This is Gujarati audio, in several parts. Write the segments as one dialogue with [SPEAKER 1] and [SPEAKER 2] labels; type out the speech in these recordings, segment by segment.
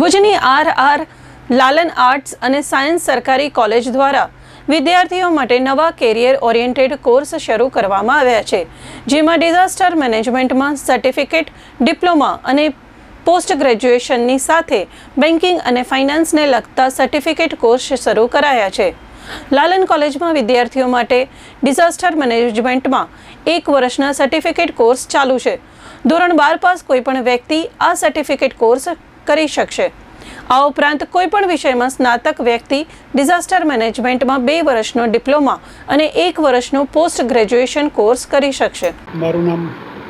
[SPEAKER 1] ભુજની આર આર લાલન આર્ટ્સ અને સાયન્સ સરકારી કોલેજ દ્વારા વિદ્યાર્થીઓ માટે નવા કેરિયર ઓરિએન્ટેડ કોર્સ શરૂ કરવામાં આવ્યા છે, જેમાં ડિઝાસ્ટર મેનેજમેન્ટમાં સર્ટિફિકેટ, ડિપ્લોમા અને પોસ્ટ ગ્રેજ્યુએશનની સાથે બેન્કિંગ અને ફાઇનાન્સને લગતા સર્ટિફિકેટ કોર્સ શરૂ કરાયા છે. લાલન કોલેજમાં વિદ્યાર્થીઓ માટે ડિઝાસ્ટર મેનેજમેન્ટમાં એક વર્ષના સર્ટિફિકેટ કોર્સ ચાલુ છે. ધોરણ બાર પાસ કોઈપણ વ્યક્તિ આ સર્ટિફિકેટ કોર્સ કરી શકશે. આ ઉપરાંત કોઈપણ વિષયમાં સ્નાતક વ્યક્તિ ડિઝાસ્ટર મેનેજમેન્ટમાં બે વર્ષનો ડિપ્લોમા અને એક વર્ષનો પોસ્ટ ગ્રેજ્યુએશન કોર્સ કરી શકશે.
[SPEAKER 2] મારું નામ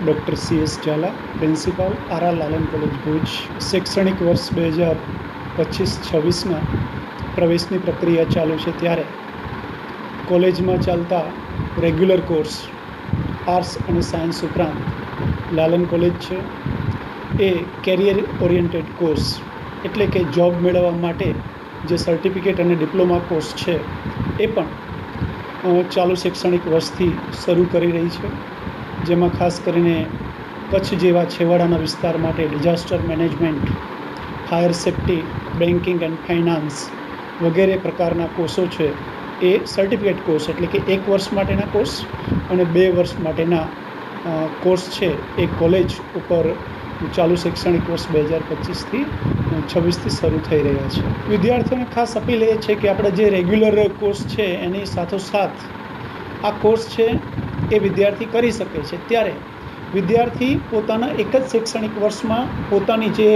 [SPEAKER 2] doctor C S Zala, principal R Lalan college Bhuj. શૈક્ષણિક વર્ષ બે હજાર પચીસ છવ્વીસમાં પ્રવેશની પ્રક્રિયા ચાલુ છે ત્યારે કોલેજમાં ચાલતા રેગ્યુલર કોર્સ આર્ટ્સ અને સાયન્સ ઉપરાંત લાલન કોલેજ છે. એ કેરિયર ઓરિએન્ટેડ કોર્સ એટલે કે જોબ મેળવવા માટે જે સર્ટિફિકેટ અને ડિપ્લોમા કોર્સ છે, એ પણ ચાલુ શૈક્ષણિક વર્ષથી શરૂ કરી રહી છે. જેમાં ખાસ કરીને કચ્છ જેવા છેવાડાના વિસ્તાર માટે disaster management fire safety banking and finance વગેરે પ્રકારના કોર્સો છે, એ સર્ટિફિકેટ કોર્સ એટલે કે એક વર્ષ માટેના કોર્સ અને બે વર્ષ માટેના કોર્સ છે એ કોલેજ ઉપર ચાલુ શૈક્ષણિક વર્ષ બે હજાર પચીસથી છવ્વીસથી શરૂ થઈ રહ્યા છે. વિદ્યાર્થીઓને ખાસ અપીલ એ છે કે આપણે જે રેગ્યુલર કોર્સ છે એની સાથોસાથ આ કોર્સ છે એ વિદ્યાર્થી કરી શકે છે. ત્યારે વિદ્યાર્થી પોતાના એક જ શૈક્ષણિક વર્ષમાં પોતાની જે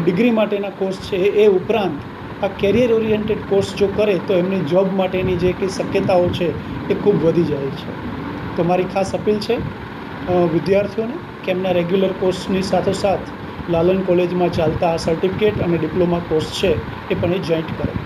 [SPEAKER 2] ડિગ્રી માટેના કોર્સ છે એ ઉપરાંત આ કેરિયર ઓરિએન્ટેડ કોર્સ જો કરે તો એમની જોબ માટેની જે કંઈ શક્યતાઓ છે એ ખૂબ વધી જાય છે. તો મારી ખાસ અપીલ છે વિદ્યાર્થીઓને કે એમના રેગ્યુલર કોર્સની સાથોસાથ લાલન કોલેજમાં ચાલતા સર્ટિફિકેટ અને ડિપ્લોમા કોર્સ છે એ પણ એ જોઈન્ટ કરે.